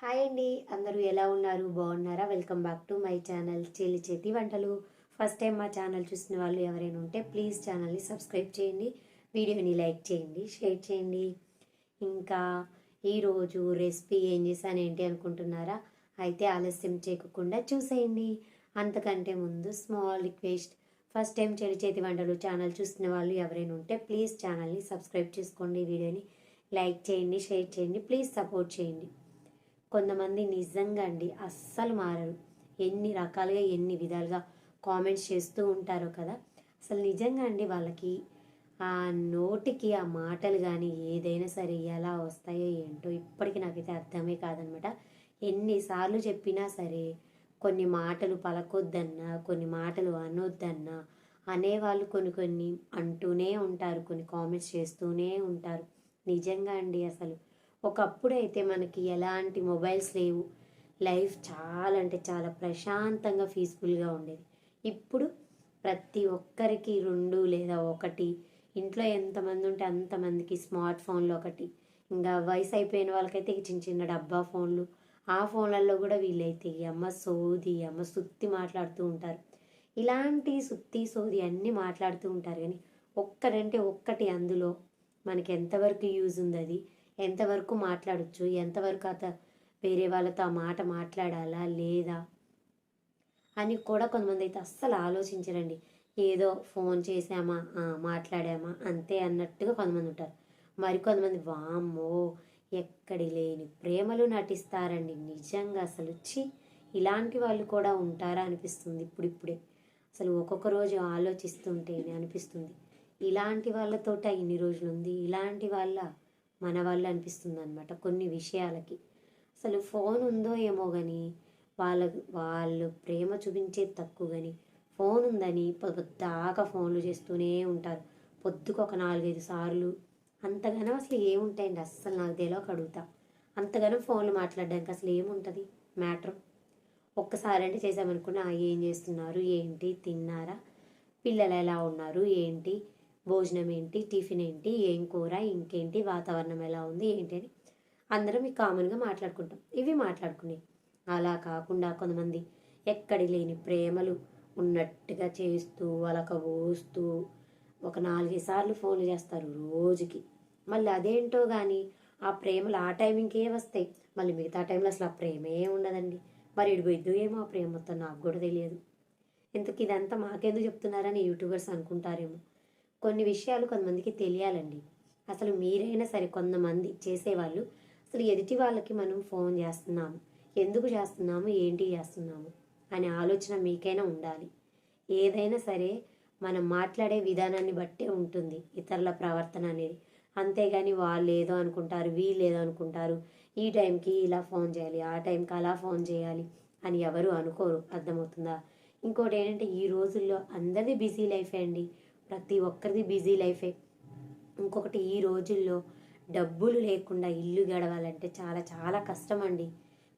Hi అండి. అందరూ ఎలా ఉన్నారు? బాగున్నారా? Welcome back to my channel చెల్లి చేతి వంటలు. ఫస్ట్ టైం మా ఛానల్ చూసిన వాళ్ళు ఎవరైనా ఉంటే ప్లీజ్ ఛానల్ని సబ్స్క్రైబ్ చేయండి. వీడియోని లైక్ చేయండి షేర్ చేయండి. ఇంకా ఈరోజు రెసిపీ ఏం చేశాను ఏంటి అనుకుంటున్నారా? అయితే ఆలస్యం చేయకుండా చూసేయండి. అంతకంటే ముందు స్మాల్ రిక్వెస్ట్. ఫస్ట్ టైం చెల్లి చేతి వంటలు ఛానల్ చూసిన వాళ్ళు ఎవరైనా ఉంటే ప్లీజ్ ఛానల్ని సబ్స్క్రైబ్ చేసుకోండి. వీడియోని లైక్ చేయండి షేర్ చేయండి. ప్లీజ్ సపోర్ట్ చేయండి. కొంతమంది నిజంగా అండి అస్సలు మారరు. ఎన్ని రకాలుగా ఎన్ని విధాలుగా కామెంట్స్ చేస్తూ ఉంటారో కదా. అసలు నిజంగా అండి వాళ్ళకి ఆ నోటికి ఆ మాటలు కానీ ఏదైనా సరే ఎలా వస్తాయో ఏంటో ఇప్పటికీ నాకైతే అర్థమే కాదనమాట. ఎన్నిసార్లు చెప్పినా సరే కొన్ని మాటలు పలకొద్దన్నా కొన్ని మాటలు అనొద్దన్నా అనేవాళ్ళు కొన్ని కొన్ని అంటూనే ఉంటారు కొన్ని కామెంట్స్ చేస్తూనే ఉంటారు. నిజంగా అండి అసలు ఒకప్పుడు అయితే మనకి ఎలాంటి మొబైల్స్ లేవు. లైఫ్ చాలా అంటే చాలా ప్రశాంతంగా పీస్ఫుల్గా ఉండేది. ఇప్పుడు ప్రతి ఒక్కరికి రెండు లేదా ఒకటి ఇంట్లో ఎంతమంది ఉంటే అంతమందికి స్మార్ట్ ఫోన్లు ఒకటి. ఇంకా వయసు అయిపోయిన వాళ్ళకైతే చిన్న చిన్న డబ్బా ఫోన్లు. ఆ ఫోన్లలో కూడా వీళ్ళైతే అమ్మ సోది అమ్మ సుత్తి మాట్లాడుతూ ఉంటారు. ఇలాంటి సుత్తి సోది అన్నీ మాట్లాడుతూ ఉంటారు. కానీ ఒక్కటంటే ఒక్కటి అందులో మనకి ఎంతవరకు యూజ్ ఉంది అది ఎంతవరకు మాట్లాడచ్చు? ఎంతవరకు అత వేరే వాళ్ళతో ఆ మాట మాట్లాడాలా? లేదా? అని కూడా కొంతమంది అయితే అస్సలు ఆలోచించరండి. ఏదో ఫోన్ చేసామా మాట్లాడామా? అంతే అన్నట్టుగా కొంతమంది ఉంటారు. మరి కొంతమంది వామ్మో ఎక్కడి లేని ప్రేమలు నటిస్తారండి. నిజంగా అసలు వచ్చి ఇలాంటి వాళ్ళు కూడా ఉంటారా అనిపిస్తుంది ఇప్పుడిప్పుడే. అసలు ఒక్కొక్క రోజు ఆలోచిస్తుంటేనే అనిపిస్తుంది. ఇలాంటి వాళ్ళతోట ఇన్ని రోజులు ఉంది ఇలాంటి వాళ్ళ మన వాళ్ళు అనిపిస్తుంది అనమాట కొన్ని విషయాలకి. అసలు ఫోన్ ఉందో ఏమో కానీ వాళ్ళ వాళ్ళు ప్రేమ చూపించేది తక్కువ కానీ ఫోన్ ఉందని పొద్దాకా ఫోన్లు చేస్తూనే ఉంటారు. పొద్దుకు ఒక నాలుగైదు సార్లు. అంతగానో అసలు ఏముంటాయండి? అస్సలు నాకు తెలియక అడుగుతా. అంతగానో ఫోన్లు మాట్లాడడానికి అసలు ఏముంటుంది? మ్యాటర్. ఒక్కసారి అంటే చేసామనుకున్నా ఏం చేస్తున్నారు? ఏంటి? తిన్నారా? పిల్లలు ఎలా ఉన్నారు? ఏంటి? భోజనం ఏంటి టిఫిన్ ఏంటి ఏం కూర? ఇంకేంటి? వాతావరణం ఎలా ఉంది? ఏంటి అని అందరం ఈ కామన్గా మాట్లాడుకుంటాం. ఇవి మాట్లాడుకునే అలా కాకుండా కొంతమంది ఎక్కడి లేని ప్రేమలు ఉన్నట్టుగా చేస్తూ అలక పోస్తూ ఒక నాలుగైదు సార్లు ఫోన్లు చేస్తారు రోజుకి. మళ్ళీ అదేంటో కానీ ఆ ప్రేమలు ఆ టైమింగ్కే వస్తాయి. మళ్ళీ మిగతా టైంలో అసలు ఆ ప్రేమే ఉండదండి. మరి ఇడిపోయిద్దు ఏమో ఆ ప్రేమ మొత్తం నాకు కూడా తెలియదు. ఇంతకు ఇదంతా మాకెందుకు చెప్తున్నారని యూట్యూబర్స్ అనుకుంటారేమో. కొన్ని విషయాలు కొంతమందికి తెలియాలండి. అసలు మీరైనా సరే కొంతమంది చేసేవాళ్ళు అసలు ఎదుటి వాళ్ళకి మనం ఫోన్ చేస్తున్నాము ఎందుకు చేస్తున్నాము ఏంటి చేస్తున్నాము అనే ఆలోచన మీకైనా ఉండాలి. ఏదైనా సరే మనం మాట్లాడే విధానాన్ని బట్టే ఉంటుంది ఇతరుల ప్రవర్తన అనేది. అంతేగాని వాళ్ళు ఏదో అనుకుంటారు వీళ్ళు ఏదో అనుకుంటారు ఈ టైంకి ఇలా ఫోన్ చేయాలి ఆ టైంకి అలా ఫోన్ చేయాలి అని ఎవరు అనుకోరు. అర్థమవుతుందా? ఇంకోటి ఏంటంటే ఈ రోజుల్లో అందరిది బిజీ లైఫే అండి. ప్రతి ఒక్కరిది బిజీ లైఫే. ఇంకొకటి ఈ రోజుల్లో డబ్బులు లేకుండా ఇల్లు గడవాలంటే చాలా చాలా కష్టం అండి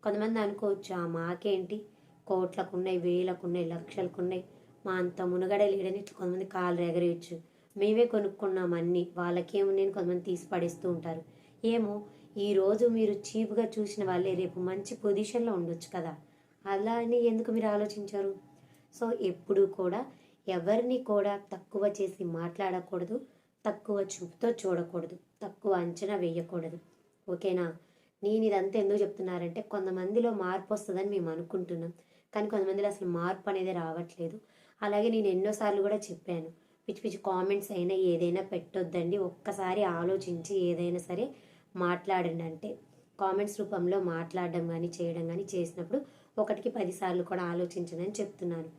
కొంతమంది అనుకోవచ్చు ఆ మాకేంటి? కోట్లకు ఉన్నాయి వేలకు ఉన్నాయి లక్షలకు ఉన్నాయి మా అంత మునగడే లేడని ఇట్లా కొంతమంది కాళ్ళు ఎగరేయచ్చు మేమే కొనుక్కున్నాం అన్ని. వాళ్ళకేమున్నాయని కొంతమంది తీసి పడేస్తూ ఉంటారు. ఏమో ఈరోజు మీరు చీప్గా చూసిన వాళ్ళే రేపు మంచి పొజిషన్లో ఉండొచ్చు కదా. అలా అని ఎందుకు మీరు ఆలోచించారు? సో ఎప్పుడు కూడా ఎవరిని కూడా తక్కువ చేసి మాట్లాడకూడదు తక్కువ చూపుతో చూడకూడదు తక్కువ అంచనా వేయకూడదు. ఓకేనా? నేను ఇదంతా ఎందుకు చెప్తున్నారంటే కొంతమందిలో మార్పు వస్తుందని మేము అనుకుంటున్నాం. కానీ కొంతమందిలో అసలు మార్పు అనేది రావట్లేదు. అలాగే నేను ఎన్నోసార్లు కూడా చెప్పాను. పిచ్చి పిచ్చి కామెంట్స్ అయినా ఏదైనా పెట్టొద్దండి. ఒక్కసారి ఆలోచించి ఏదైనా సరే మాట్లాడండి అంటే కామెంట్స్ రూపంలో మాట్లాడడం కానీ చేయడం కానీ చేసినప్పుడు ఒకటికి పదిసార్లు కూడా ఆలోచించనని చెప్తున్నాను.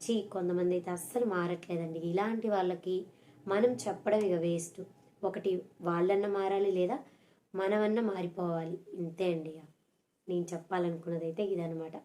చీ కొంతమంది అయితే అస్సలు మారట్లేదండి. ఇలాంటి వాళ్ళకి మనం చెప్పడం ఇక వేస్ట్. ఒకటి వాళ్ళన్న మారాలి లేదా మనమన్నా మారిపోవాలి. ఇంతే అండి ఇక. నేను చెప్పాలనుకున్నది అయితే ఇదనమాట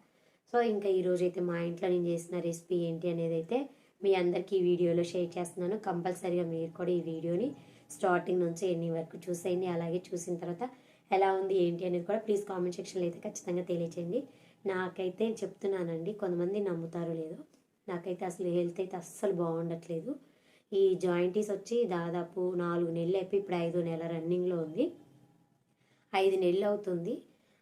సో ఇంకా ఈరోజు అయితే మా ఇంట్లో నేను చేసిన రెసిపీ ఏంటి అనేది అయితే మీ అందరికీ ఈ వీడియోలో షేర్ చేస్తున్నాను. కంపల్సరీగా మీరు కూడా ఈ వీడియోని స్టార్టింగ్ నుంచి ఎన్ని వరకు చూసేయండి. అలాగే చూసిన తర్వాత ఎలా ఉంది ఏంటి అనేది కూడా ప్లీజ్ కామెంట్ సెక్షన్లో అయితే ఖచ్చితంగా తెలియచేయండి. నాకైతే చెప్తున్నానండి కొంతమంది నమ్ముతారో లేదో నాకైతే అసలు హెల్త్ అయితే అస్సలు బాగుండట్లేదు. ఈ జాయింటీస్ వచ్చి దాదాపు నాలుగు నెలలు అయిపోయి ఇప్పుడు ఐదో నెల రన్నింగ్లో ఉంది. ఐదు నెలలు అవుతుంది.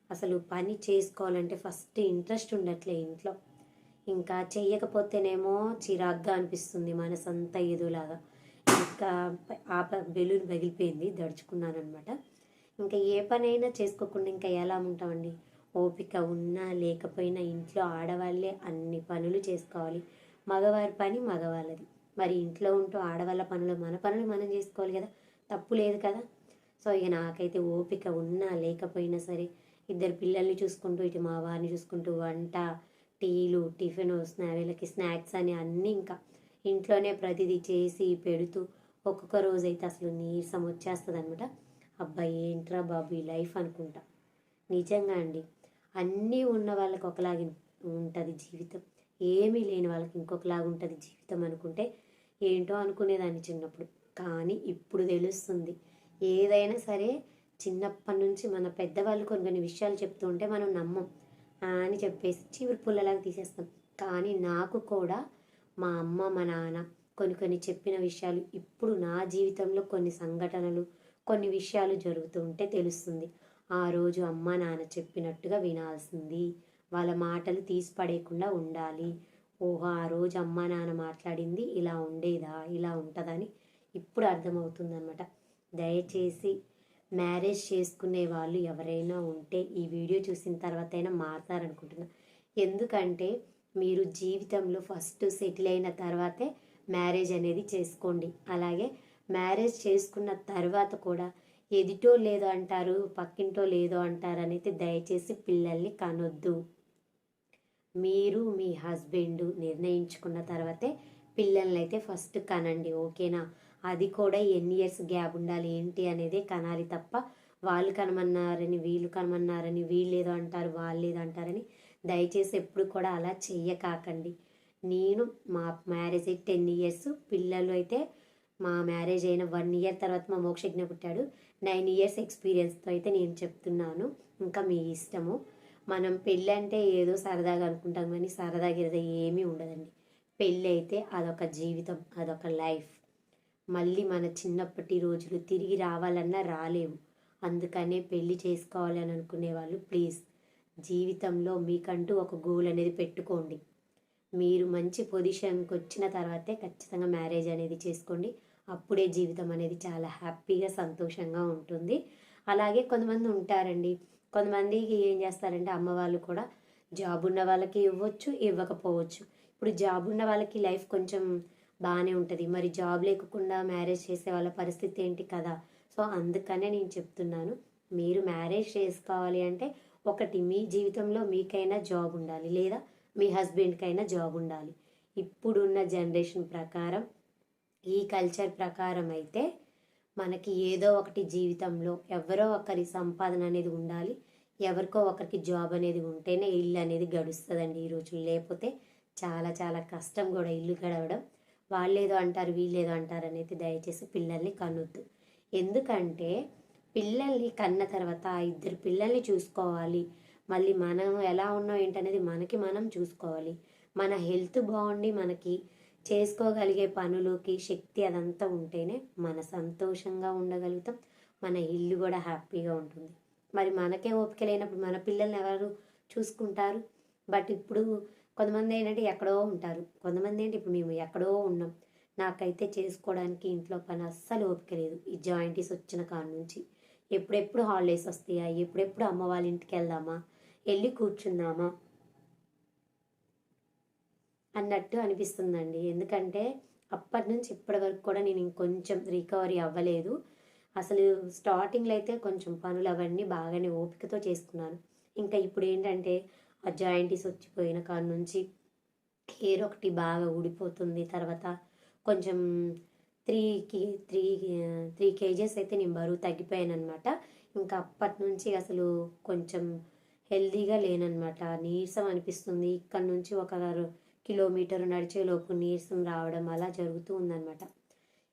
అసలు పని చేసుకోవాలంటే ఫస్ట్ ఇంట్రెస్ట్ ఉండట్లే ఇంట్లో. ఇంకా చెయ్యకపోతేనేమో చిరాగ్గా అనిపిస్తుంది మనసంతా ఏదోలాగా. ఇంకా ఆ బెలూన్ పగిలిపోయింది దడుచుకున్నాను అనమాట ఇంకా ఏ పనైనా చేసుకోకుండా ఇంకా ఎలా ఉంటామండి? ఓపిక ఉన్నా లేకపోయినా ఇంట్లో ఆడవాళ్ళే అన్ని పనులు చేసుకోవాలి. మగవారి పని మగవాళ్ళది. మరి ఇంట్లో ఉంటూ ఆడవాళ్ళ పనులు మన పనులు మనం చేసుకోవాలి కదా. తప్పు లేదు కదా. సో ఇక నాకైతే ఓపిక ఉన్నా లేకపోయినా సరే ఇద్దరు పిల్లల్ని చూసుకుంటూ ఇటు మా వారిని చూసుకుంటూ వంట టీలు టిఫిన్ స్నా వీళ్ళకి స్నాక్స్ అని అన్నీ ఇంకా ఇంట్లోనే ప్రతిదీ చేసి పెడుతూ ఒక్కొక్క రోజు అయితే అసలు నీరసం వచ్చేస్తుంది అనమాట అబ్బాయి ఏంట్రా బాబు ఈ లైఫ్ అనుకుంటా. నిజంగా అండి. అన్నీ ఉన్న వాళ్ళకి ఒకలాగి ఉంటుంది జీవితం. ఏమీ లేని వాళ్ళకి ఇంకొకలాగా ఉంటుంది జీవితం అనుకుంటే ఏంటో అనుకునేదాన్ని చిన్నప్పుడు. కానీ ఇప్పుడు తెలుస్తుంది. ఏదైనా సరే చిన్నప్పటి నుంచి మన పెద్దవాళ్ళు కొన్ని కొన్ని విషయాలు చెప్తూ ఉంటే మనం నమ్మం. అని చెప్పేసి చివరి పుల్లలాగా తీసేస్తాం. కానీ నాకు కూడా మా అమ్మ మా నాన్న కొన్ని కొన్ని చెప్పిన విషయాలు ఇప్పుడు నా జీవితంలో కొన్ని సంఘటనలు కొన్ని విషయాలు జరుగుతూ ఉంటే తెలుస్తుంది. ఆ రోజు అమ్మ నాన్న చెప్పినట్టుగా వినాల్సింది. వాళ్ళ మాటలు తీసిపడేయకుండా ఉండాలి. ఓహో ఆ రోజు అమ్మ నాన్న మాట్లాడింది ఇలా ఉండేదా ఇలా ఉంటుందని ఇప్పుడు అర్థమవుతుందన్నమాట. దయచేసి మ్యారేజ్ చేసుకునే వాళ్ళు ఎవరైనా ఉంటే ఈ వీడియో చూసిన తర్వాత అయినా మారుతారనుకుంటున్నా. ఎందుకంటే మీరు జీవితంలో ఫస్ట్ సెటిల్ అయిన తర్వాతే మ్యారేజ్ అనేది చేసుకోండి. అలాగే మ్యారేజ్ చేసుకున్న తర్వాత కూడా ఎదిటో లేదో అంటారు పక్కింటో లేదో అంటారు అనేది దయచేసి పిల్లల్ని కనొద్దు. మీరు మీ హస్బెండ్ నిర్ణయించుకున్న తర్వాతే పిల్లల్ని అయితే ఫస్ట్ కనండి ఓకేనా? అది కూడా ఎన్ని ఇయర్స్ గ్యాప్ ఉండాలి ఏంటి అనేది కనాలి తప్ప వాళ్ళు కనమన్నారని వీళ్ళు కనమన్నారని వీళ్ళు ఏదో అంటారు వాళ్ళు ఏదో అంటారని దయచేసి ఎప్పుడు కూడా అలా చెయ్యకాకండి. నేను మా మ్యారేజ్ అయితే టెన్ ఇయర్స్ పిల్లలు అయితే మా మ్యారేజ్ అయిన వన్ ఇయర్ తర్వాత మా మోక్షజ్ఞ పుట్టాడు. నైన్ ఇయర్స్ ఎక్స్పీరియన్స్తో అయితే నేను చెప్తున్నాను. ఇంకా మీ ఇష్టము. మనం పెళ్ళి అంటే ఏదో సరదాగా అనుకుంటాం కానీ సరదా గిరదా ఏమీ ఉండదండి. పెళ్ళి అయితే అదొక జీవితం అదొక లైఫ్. మళ్ళీ మన చిన్నప్పటి రోజులు తిరిగి రావాలన్నా రాలేవు అందుకనే పెళ్ళి చేసుకోవాలని అనుకునే వాళ్ళు ప్లీజ్ జీవితంలో మీకంటూ ఒక గోల్ అనేది పెట్టుకోండి. మీరు మంచి పొజిషన్కి వచ్చిన తర్వాతే ఖచ్చితంగా మ్యారేజ్ అనేది చేసుకోండి. అప్పుడే జీవితం అనేది చాలా హ్యాపీగా సంతోషంగా ఉంటుంది. అలాగే కొంతమంది ఉంటారండి. కొంతమందికి ఏం చేస్తారంటే అమ్మ వాళ్ళు కూడా జాబ్ ఉన్న వాళ్ళకి ఇవ్వచ్చు ఇవ్వకపోవచ్చు. ఇప్పుడు జాబ్ ఉన్న వాళ్ళకి లైఫ్ కొంచెం బాగానే ఉంటుంది. మరి జాబ్ లేకుండా మ్యారేజ్ చేసే వాళ్ళ పరిస్థితి ఏంటి కదా? సో అందుకనే నేను చెప్తున్నాను. మీరు మ్యారేజ్ చేసుకోవాలి అంటే ఒకటి మీ జీవితంలో మీకైనా జాబ్ ఉండాలి. లేదా మీ హస్బెండ్కైనా జాబ్ ఉండాలి. ఇప్పుడున్న జనరేషన్ ప్రకారం ఈ కల్చర్ ప్రకారం అయితే మనకి ఏదో ఒకటి జీవితంలో ఎవరో ఒకరి సంపాదన అనేది ఉండాలి ఎవరికో ఒకరికి జాబ్ అనేది ఉంటేనే ఇల్లు అనేది గడుస్తుందండి ఈ రోజు లేకపోతే చాలా చాలా కష్టం కూడా ఇల్లు గడవడం. వాళ్ళేదో అంటారు వీళ్ళేదో అంటారు అనేది దయచేసి పిల్లల్ని కనొద్దు. ఎందుకంటే పిల్లల్ని కన్న తర్వాత ఇద్దరు పిల్లల్ని చూసుకోవాలి. మళ్ళీ మనం ఎలా ఉన్నాం ఏంటనేది మనకి మనం చూసుకోవాలి. మన హెల్త్ బాగుండి మనకి చేసుకోగలిగే పనులకి శక్తి అదంతా ఉంటేనే మన సంతోషంగా ఉండగలుగుతాం. మన ఇల్లు కూడా హ్యాపీగా ఉంటుంది. మరి మనకే ఓపిక లేనప్పుడు మన పిల్లల్ని ఎవరు చూసుకుంటారు? బట్ ఇప్పుడు కొంతమంది ఏంటంటే ఎక్కడో ఉంటారు. కొంతమంది ఏంటి ఇప్పుడు మేము ఎక్కడో ఉన్నాం. నాకైతే చేసుకోవడానికి ఇంట్లో పని అస్సలు ఓపిక లేదు. ఈ జాయింటీస్ వచ్చిన కాడ నుంచి. ఎప్పుడెప్పుడు హాలిడేస్ వస్తాయా? ఎప్పుడెప్పుడు అమ్మ వాళ్ళ ఇంటికి వెళ్దామా? వెళ్ళి కూర్చుందామా? అన్నట్టు అనిపిస్తుందండి. ఎందుకంటే అప్పటి నుంచి ఇప్పటి వరకు కూడా నేను ఇంకొంచెం రికవరీ అవ్వలేదు. అసలు స్టార్టింగ్లో అయితే కొంచెం పనులు అవన్నీ బాగానే ఓపికతో చేసుకున్నాను. ఇంకా ఇప్పుడు ఏంటంటే ఆ జాయింటీస్ వచ్చిపోయిన కాడ నుంచి హెయిర్ ఒకటి బాగా ఊడిపోతుంది. తర్వాత కొంచెం త్రీకి త్రీ త్రీ కేజెస్ అయితే నేను బరువు తగ్గిపోయాను అనమాట ఇంకా అప్పటి నుంచి అసలు కొంచెం హెల్దీగా లేనమాట నీరసం అనిపిస్తుంది. ఇక్కడ నుంచి ఒక కిలోమీటర్ నడిచేలోపు నీరసం రావడం అలా జరుగుతూ ఉందన్నమాట.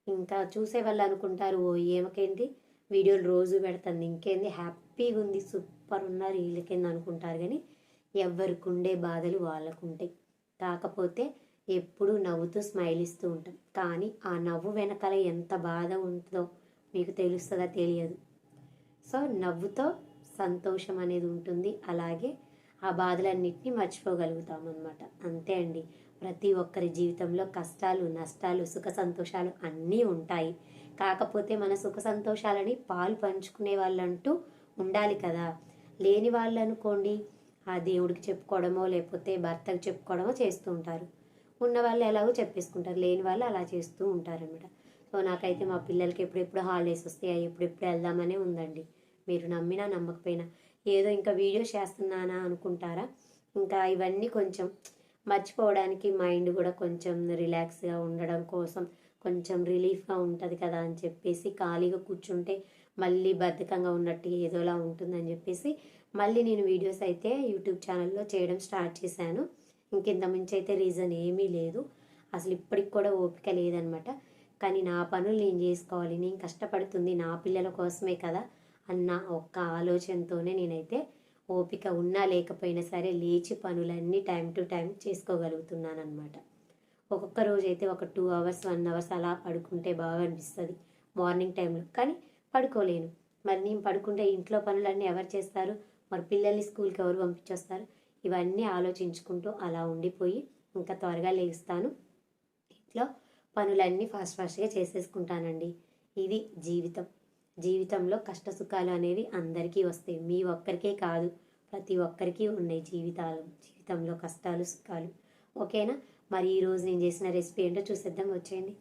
ఇంకా చూసే వాళ్ళు అనుకుంటారు ఓ ఏమకేంటి వీడియోలు రోజు పెడుతుంది ఇంకేంది? హ్యాపీగా ఉంది సూపర్ ఉన్నారు వీళ్ళకేంది అనుకుంటారు కానీ ఎవరికి ఉండే బాధలు వాళ్ళకు ఉంటాయి కాకపోతే ఎప్పుడూ నవ్వుతూ స్మైల్ ఇస్తూ ఉంటాం. కానీ ఆ నవ్వు వెనకాల ఎంత బాధ ఉంటుందో మీకు తెలుస్తుందా తెలియదు. సో నవ్వుతో సంతోషం అనేది ఉంటుంది. అలాగే ఆ బాధలన్నింటినీ మర్చిపోగలుగుతాం అనమాట అంతే అండి. ప్రతి ఒక్కరి జీవితంలో కష్టాలు నష్టాలు సుఖ సంతోషాలు అన్నీ ఉంటాయి. కాకపోతే మన సుఖ సంతోషాలని పాలు పంచుకునే వాళ్ళంటూ ఉండాలి కదా. లేని వాళ్ళు అనుకోండి ఆ దేవుడికి చెప్పుకోవడమో లేకపోతే భర్తకు చెప్పుకోవడమో చేస్తూ ఉంటారు. ఉన్న వాళ్ళు ఎలాగో చెప్పేసుకుంటారు. లేని వాళ్ళు అలా చేస్తూ ఉంటారనమాట సో నాకైతే మా పిల్లలకి ఎప్పుడెప్పుడు హాలిడేస్ వస్తాయి ఎప్పుడెప్పుడు వెళ్దామనే ఉందండి. మీరు నమ్మినా నమ్మకపోయినా. ఏదో ఇంకా వీడియోస్ చేస్తున్నానా అనుకుంటారా? ఇంకా ఇవన్నీ కొంచెం మర్చిపోవడానికి మైండ్ కూడా కొంచెం రిలాక్స్గా ఉండడం కోసం కొంచెం రిలీఫ్గా ఉంటుంది కదా అని చెప్పేసి ఖాళీగా కూర్చుంటే మళ్ళీ బద్ధకంగా ఉన్నట్టు ఏదోలా ఉంటుందని చెప్పేసి మళ్ళీ నేను వీడియోస్ అయితే యూట్యూబ్ ఛానల్లో చేయడం స్టార్ట్ చేశాను. ఇంకింత మించి అయితే రీజన్ ఏమీ లేదు. అసలు ఇప్పటికి కూడా ఓపిక లేదనమాట. కానీ నా పనులు నేను చేసుకోవాలి. నేను కష్టపడుతుంది నా పిల్లల కోసమే కదా. అన్న ఒక్క ఆలోచనతోనే నేనైతే ఓపిక ఉన్నా లేకపోయినా సరే లేచి పనులన్నీ టైం టు టైం చేసుకోగలుగుతున్నాను అనమాట ఒక్కొక్క రోజు అయితే ఒక టూ అవర్స్ వన్ అవర్స్ అలా పడుకుంటే బాగా అనిపిస్తుంది. మార్నింగ్ టైంలో. కానీ పడుకోలేను. మరి నేను పడుకుంటే ఇంట్లో పనులన్నీ ఎవరు చేస్తారు? మరి పిల్లల్ని స్కూల్కి ఎవరు పంపించొస్తారు? ఇవన్నీ ఆలోచించుకుంటూ అలా ఉండిపోయి ఇంకా త్వరగా లేస్తాను. ఇంట్లో పనులన్నీ ఫాస్ట్ ఫాస్ట్గా చేసేసుకుంటానండి. ఇది జీవితం. జీవితంలో కష్ట సుఖాలు అనేవి అందరికీ వస్తాయి. మీ ఒక్కరికే కాదు ప్రతి ఒక్కరికి ఉన్నాయి జీవితాలు. జీవితంలో కష్టాలు సుఖాలు. ఓకేనా? మరి ఈరోజు నేను చేసిన రెసిపీ ఏంటో చూసేద్దాం. వచ్చేయండి.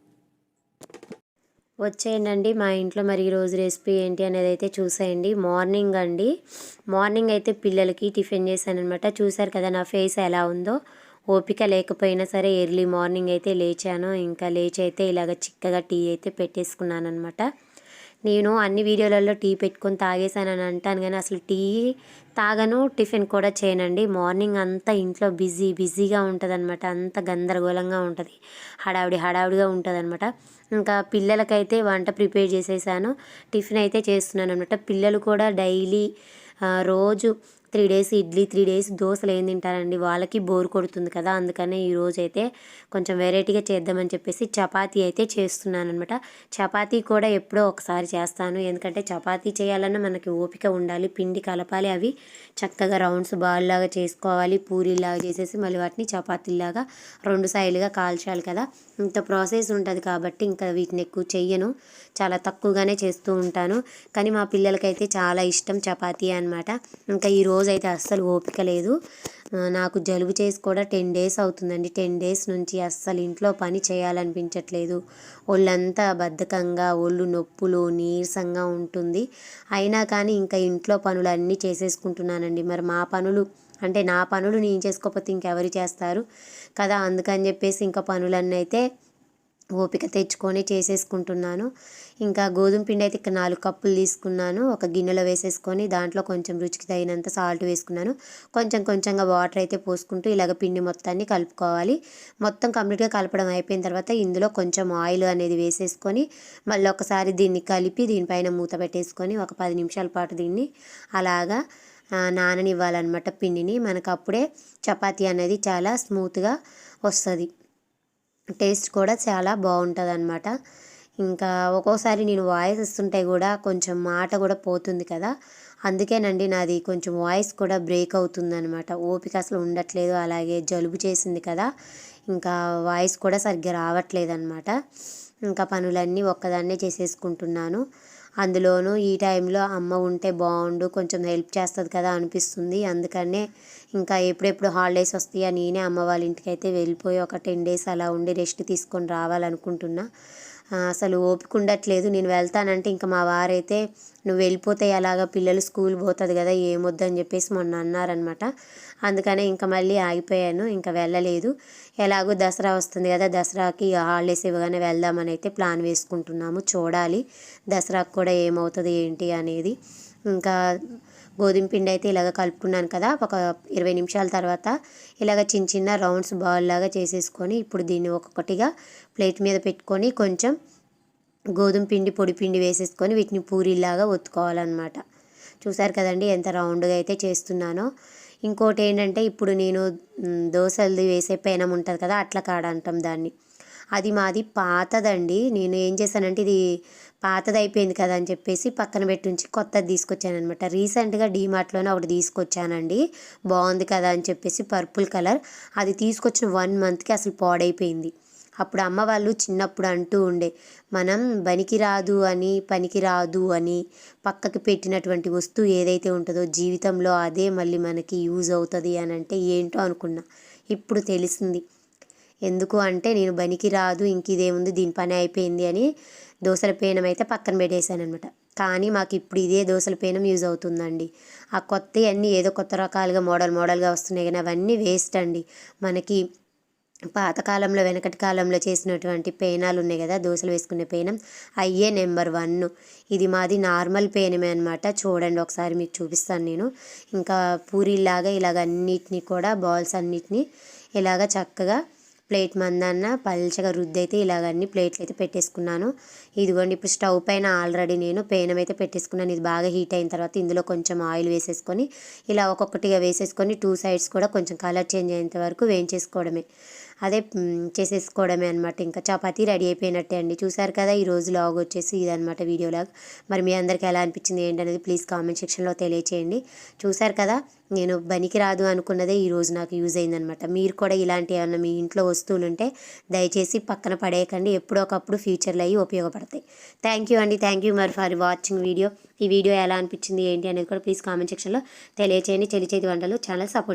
వచ్చేయండి మా ఇంట్లో మరి ఈరోజు రెసిపీ ఏంటి అనేది అయితే చూసేయండి. మార్నింగ్ అండి. మార్నింగ్ అయితే పిల్లలకి టిఫిన్ చేశాను అనమాట చూశారు కదా నా ఫేస్ ఎలా ఉందో. ఓపిక లేకపోయినా సరే ఎర్లీ మార్నింగ్ అయితే లేచాను. ఇంకా లేచి అయితే ఇలాగ చిక్కగా టీ అయితే పెట్టేసుకున్నాను అనమాట నేను అన్ని వీడియోలలో టీ పెట్టుకొని తాగేసానని అంటాను కానీ అసలు టీ తాగను టిఫిన్ కూడా చేయనండి. మార్నింగ్ అంతా ఇంట్లో బిజీ బిజీగా ఉంటుంది అనమాట అంత గందరగోళంగా ఉంటుంది. హడావిడి హడావిడిగా ఉంటుంది అనమాట ఇంకా పిల్లలకైతే వంట ప్రిపేర్ చేసేసాను. టిఫిన్ అయితే చేస్తున్నాను అనమాట పిల్లలు కూడా డైలీ రోజు three days idli three days దోశలు ఏం తింటారండి? వాళ్ళకి బోర్ కొడుతుంది కదా అందుకనే ఈరోజు అయితే కొంచెం వెరైటీగా చేద్దామని చెప్పేసి చపాతీ అయితే చేస్తున్నాను అనమాట చపాతీ కూడా ఎప్పుడో ఒకసారి చేస్తాను. ఎందుకంటే చపాతీ చేయాలన్నా మనకి ఓపిక ఉండాలి పిండి కలపాలి అవి చక్కగా రౌండ్స్ బాల్ లాగా చేసుకోవాలి పూరీలాగా చేసేసి మళ్ళీ వాటిని చపాతీలాగా రెండు సైడ్లుగా కాల్చాలి కదా. ఇంత ప్రాసెస్ ఉంటుంది కాబట్టి ఇంకా వీటిని ఎక్కువ చెయ్యను. చాలా తక్కువగానే చేస్తూ ఉంటాను. కానీ మా పిల్లలకైతే చాలా ఇష్టం చపాతీ అనమాట ఇంకా ఈరోజు రోజు అయితే అస్సలు ఓపిక లేదు. నాకు జలుబు చేసి కూడా టెన్ డేస్ అవుతుందండి. టెన్ డేస్ నుంచి అస్సలు ఇంట్లో పని చేయాలనిపించట్లేదు. ఒళ్ళంతా బద్ధకంగా ఒళ్ళు నొప్పులు నీరసంగా ఉంటుంది. అయినా కానీ ఇంకా ఇంట్లో పనులు అన్నీ చేసేసుకుంటున్నానండి. మరి మా పనులు అంటే నా పనులు నేను చేసుకోకపోతే ఇంకెవరు చేస్తారు కదా? అందుకని చెప్పేసి ఇంకా పనులన్నీ అయితే ఓపిక తెచ్చుకొని చేసేసుకుంటున్నాను. ఇంకా గోధుమ పిండి అయితే ఇక్కడ నాలుగు కప్పులు తీసుకున్నాను. ఒక గిన్నెలో వేసేసుకొని దాంట్లో కొంచెం రుచికి తగినంత సాల్ట్ వేసుకున్నాను. కొంచెం కొంచెంగా వాటర్ అయితే పోసుకుంటూ ఇలాగ పిండి మొత్తాన్ని కలుపుకోవాలి. మొత్తం కంప్లీట్గా కలపడం అయిపోయిన తర్వాత ఇందులో కొంచెం ఆయిల్ అనేది వేసేసుకొని మళ్ళీ ఒకసారి దీన్ని కలిపి దీనిపైన మూత పెట్టేసుకొని ఒక పది నిమిషాల పాటు దీన్ని అలాగా నాననివ్వాలన్నమాట పిండిని. మనకు అప్పుడే చపాతీ అనేది చాలా స్మూత్గా వస్తుంది. టేస్ట్ కూడా చాలా బాగుంటుంది అనమాట ఇంకా ఒక్కోసారి నేను వాయిస్ ఇస్తుంటే కూడా కొంచెం మాట కూడా పోతుంది కదా. అందుకేనండి నాది కొంచెం వాయిస్ కూడా బ్రేక్ అవుతుంది అనమాట ఓపిక అసలు ఉండట్లేదు అలాగే జలుబు చేసింది కదా. ఇంకా వాయిస్ కూడా సరిగ్గా రావట్లేదు అనమాట ఇంకా పనులన్నీ ఒక్కదాన్నే చేసేసుకుంటున్నాను. అందులోనూ ఈ టైంలో అమ్మ ఉంటే బాగుండు కొంచెం హెల్ప్ చేస్తుంది కదా అనిపిస్తుంది. అందుకనే ఇంకా ఎప్పుడెప్పుడు హాలిడేస్ వస్తాయా నేనే అమ్మ వాళ్ళ ఇంటికి అయితే వెళ్ళిపోయి ఒక టెన్ డేస్ అలా ఉండి రెస్ట్ తీసుకొని రావాలనుకుంటున్నా. అసలు ఓపిక ఉండట్లేదు నేను వెళ్తానంటే ఇంకా మా వారైతే నువ్వు వెళ్ళిపోతే అలాగా పిల్లలు స్కూల్ పోతుంది కదా ఏమొద్దని చెప్పేసి మొన్న అన్నారనమాట అందుకనే ఇంకా మళ్ళీ ఆగిపోయాను ఇంకా వెళ్ళలేదు. ఎలాగో దసరా వస్తుంది కదా దసరాకి హాలిడేస్ ఇవ్వగానే వెళ్దామని అయితే ప్లాన్ వేసుకుంటున్నాము. చూడాలి దసరాకు కూడా ఏమవుతుంది ఏంటి అనేది. ఇంకా గోధుమ పిండి అయితే ఇలాగ కలుపుకున్నాను కదా ఒక ఇరవై నిమిషాల తర్వాత ఇలాగ చిన్న చిన్న రౌండ్స్ బాల్ లాగా చేసేసుకొని ఇప్పుడు దీన్ని ఒక్కొక్కటిగా ప్లేట్ మీద పెట్టుకొని కొంచెం గోధుమ పిండి పొడి పిండి వేసేసుకొని వీటిని పూరీలాగా ఒత్తుకోవాలన్నమాట. చూసారు కదండి ఎంత రౌండ్గా అయితే చేస్తున్నానో. ఇంకోటి ఏంటంటే ఇప్పుడు నేను దోశలు వేసే పెనం ఉంటుంది కదా అట్ల కాడ అంటాం దాన్ని. అది మాది పాతదండి. నేను ఏం చేశానంటే ఇది పాతది అయిపోయింది కదా అని చెప్పేసి పక్కన పెట్టి ఉంచి కొత్తది తీసుకొచ్చాను అనమాట రీసెంట్గా డీమార్ట్లోనే ఒకటి తీసుకొచ్చానండి. బాగుంది కదా అని చెప్పేసి పర్పుల్ కలర్. అది తీసుకొచ్చిన వన్ మంత్కి అసలు పాడైపోయింది. అప్పుడు అమ్మ వాళ్ళు చిన్నప్పుడు అంటూ ఉండే మనం బనికి రాదు అని పనికి రాదు అని పక్కకి పెట్టినటువంటి వస్తువు ఏదైతే ఉంటుందో జీవితంలో అదే మళ్ళీ మనకి యూజ్ అవుతుంది అని అంటే ఏంటో అనుకున్నా. ఇప్పుడు తెలిసింది. ఎందుకు అంటే నేను బనికి రాదు ఇంక ఇదేముంది దీని పని అయిపోయింది అని దోసల పేనం అయితే పక్కన పెట్టేశాను అనమాట కానీ మాకు ఇప్పుడు ఇదే దోసల పేనం యూజ్ అవుతుందండి. ఆ కొత్త అన్నీ ఏదో కొత్త రకాలుగా మోడల్ మోడల్గా వస్తున్నాయి కానీ అవన్నీ వేస్ట్ అండి. మనకి పాతకాలంలో వెనకటి కాలంలో చేసినటువంటి పేనాలు ఉన్నాయి కదా దోశలు వేసుకునే పేనం అయ్యే నెంబర్ వన్. ఇది మాది నార్మల్ పేనమే అనమాట చూడండి ఒకసారి మీకు చూపిస్తాను నేను. ఇంకా పూరీలాగా ఇలాగ అన్నిటినీ కూడా బాల్స్ అన్నిటినీ ఇలాగ చక్కగా ప్లేట్ మందన్న పల్చగా రుద్ది అయితే ఇలాగ అన్ని ప్లేట్లు అయితే పెట్టేసుకున్నాను. ఇదిగోండి ఇప్పుడు స్టవ్ పైన ఆల్రెడీ నేను పేనం అయితే పెట్టేసుకున్నాను. ఇది బాగా హీట్ అయిన తర్వాత ఇందులో కొంచెం ఆయిల్ వేసేసుకొని ఇలా ఒక్కొక్కటిగా వేసేసుకొని టూ సైడ్స్ కూడా కొంచెం కలర్ చేంజ్ అయ్యేంత వరకు వేయించేసుకోవడమే. అదే చేసేసుకోవడమే అనమాట ఇంకా చపాతీ రెడీ అయిపోయినట్టే అండి. చూసారు కదా ఈ రోజు లాగ్ వచ్చేసి ఇదనమాట వీడియో లాగ్. మరి మీ అందరికీ ఎలా అనిపించింది ఏంటనేది ప్లీజ్ కామెంట్ సెక్షన్లో తెలియచేయండి. చూసారు కదా నేను బనికి రాదు అనుకున్నదే ఈ రోజు నాకు యూజ్ అయిందనమాట మీరు కూడా ఇలాంటి ఏమన్నా మీ ఇంట్లో వస్తువులు ఉంటే దయచేసి పక్కన పడేయకండి. ఎప్పుడో ఒకప్పుడు ఫ్యూచర్లో అవి ఉపయోగపడతాయి. థ్యాంక్ యూ అండి. థ్యాంక్ యూ మరి ఫర్ వాచింగ్ వీడియో. ఈ వీడియో ఎలా అనిపించింది ఏంటి అనేది కూడా ప్లీజ్ కామెంట్ సెక్షన్లో తెలియచేయండి. చెల్లి చేతి వంటలు ఛానల్ సపోర్ట్